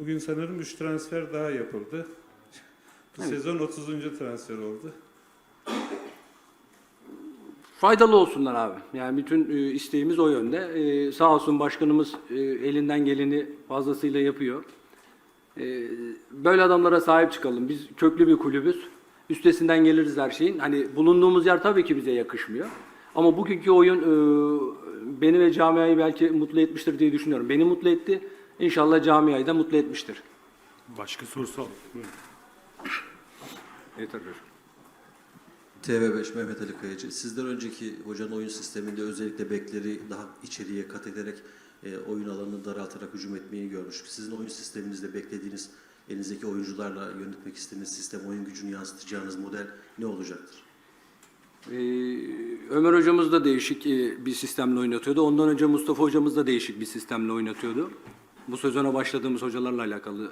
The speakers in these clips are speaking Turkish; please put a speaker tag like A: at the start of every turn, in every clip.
A: Bugün sanırım 3 transfer daha yapıldı. Bu
B: Evet.
A: sezon 30. transfer oldu.
B: Faydalı olsunlar abi. Yani bütün e, isteğimiz o yönde. E, sağ olsun başkanımız e, elinden geleni fazlasıyla yapıyor. E, böyle adamlara sahip çıkalım. Biz köklü bir kulübüz. Üstesinden geliriz her şeyin. Hani bulunduğumuz yer tabii ki bize yakışmıyor. Ama bugünkü oyun e, beni ve camiayı belki mutlu etmiştir diye düşünüyorum. Beni mutlu etti. İnşallah camiayı da mutlu etmiştir.
C: Başka sorusu alalım. Buyurun.
B: Evet arkadaşlar.
D: TV5 Mehmet Ali Kayacı. Sizden önceki hocanın oyun sisteminde özellikle bekleri daha içeriye kat ederek e, oyun alanını daraltarak hücum etmeyi görmüştük. Sizin oyun sisteminizde beklediğiniz elinizdeki oyuncularla yönetmek istediğiniz sistem, oyun gücünü yansıtacağınız model ne olacaktır?
B: Ee, Ömer hocamız da değişik e, bir sistemle oynatıyordu. Ondan önce Mustafa hocamız da değişik bir sistemle oynatıyordu. Bu sezona başladığımız hocalarla alakalı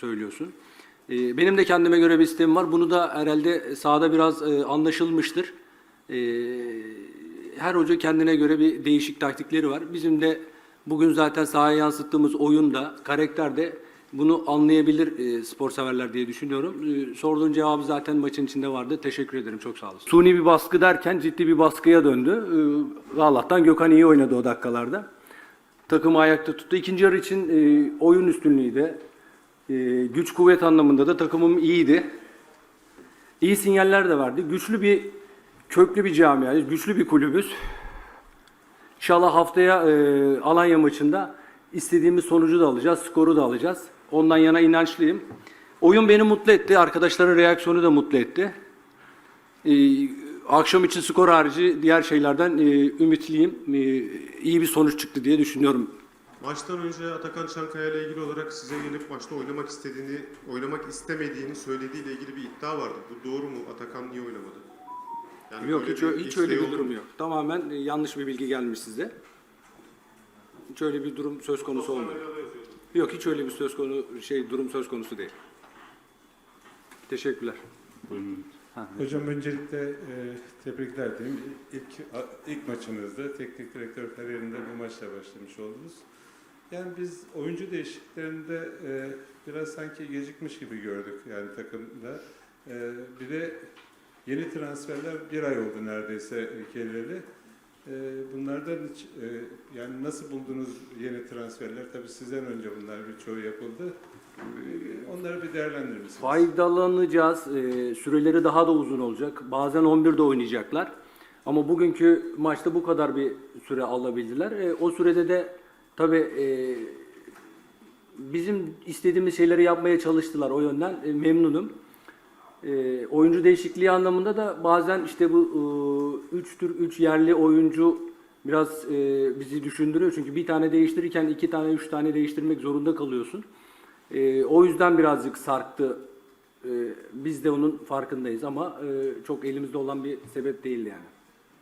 B: söylüyorsun. Ee, Benim de kendime göre bir sistemim var. Bunu da herhalde sahada biraz e, anlaşılmıştır. Ee, Her hoca kendine göre bir değişik taktikleri var. Bizim de bugün zaten sahaya yansıttığımız oyunda, karakterde bunu anlayabilir e, spor severler diye düşünüyorum. E, sorduğun cevabı zaten maçın içinde vardı. Teşekkür ederim. Çok sağ olasın. Suni bir baskı derken ciddi bir baskıya döndü. E, Allah'tan Gökhan iyi oynadı o dakikalarda. Takımı ayakta tuttu. İkinci yarı için e, oyun üstünlüğü de e, güç kuvvet anlamında da takımım iyiydi. İyi sinyaller de verdi. Güçlü bir köklü bir camia, güçlü bir kulübüz. İnşallah haftaya e, Alanya maçında istediğimiz sonucu da alacağız, skoru da alacağız. Ondan yana inançlıyım. Oyun beni mutlu etti, arkadaşların reaksiyonu da mutlu etti. E, akşam için skor harici diğer şeylerden e, ümitliyim. E, iyi bir sonuç çıktı diye düşünüyorum.
E: Maçtan önce Atakan Çankaya ile ilgili olarak size gelip maçta oynamak istediğini, oynamak istemediğini söylediğiyle ilgili bir iddia vardı. Bu doğru mu? Atakan niye oynamadı? Yani
B: Yok hiç, ö- hiç öyle bir durum
E: mu?
B: yok. Tamamen e, yanlış bir bilgi gelmiş size. Hiç öyle bir durum söz konusu olmadı. Yok hiç öyle bir söz konu şey durum söz konusu değil. Teşekkürler.
C: Buyurun.
A: Hocam öncelikle e, tebrikler diyeyim. İlk, ilk maçınızda teknik direktör kariyerinde bu maçla başlamış oldunuz. Yani biz oyuncu değişikliklerinde e, biraz sanki gecikmiş gibi gördük yani takımda. E, bir de yeni transferler bir ay oldu neredeyse geleli. E, bunlardan hiç, e, yani nasıl buldunuz yeni transferler? Tabii sizden önce bunlar birçoğu yapıldı. E, onları bir değerlendirir misiniz?
B: Faydalanacağız. E, süreleri daha da uzun olacak. Bazen 11'de oynayacaklar. Ama bugünkü maçta bu kadar bir süre alabildiler. O sürede de tabii e, bizim istediğimiz şeyleri yapmaya çalıştılar. O yönden memnunum. E, oyuncu değişikliği anlamında da bazen işte bu 3 tür 3 yerli oyuncu biraz e, bizi düşündürüyor. Çünkü bir tane değiştirirken iki tane üç tane değiştirmek zorunda kalıyorsun. E, o yüzden birazcık sarktı. E, biz de onun farkındayız ama e, çok elimizde olan bir sebep değil yani.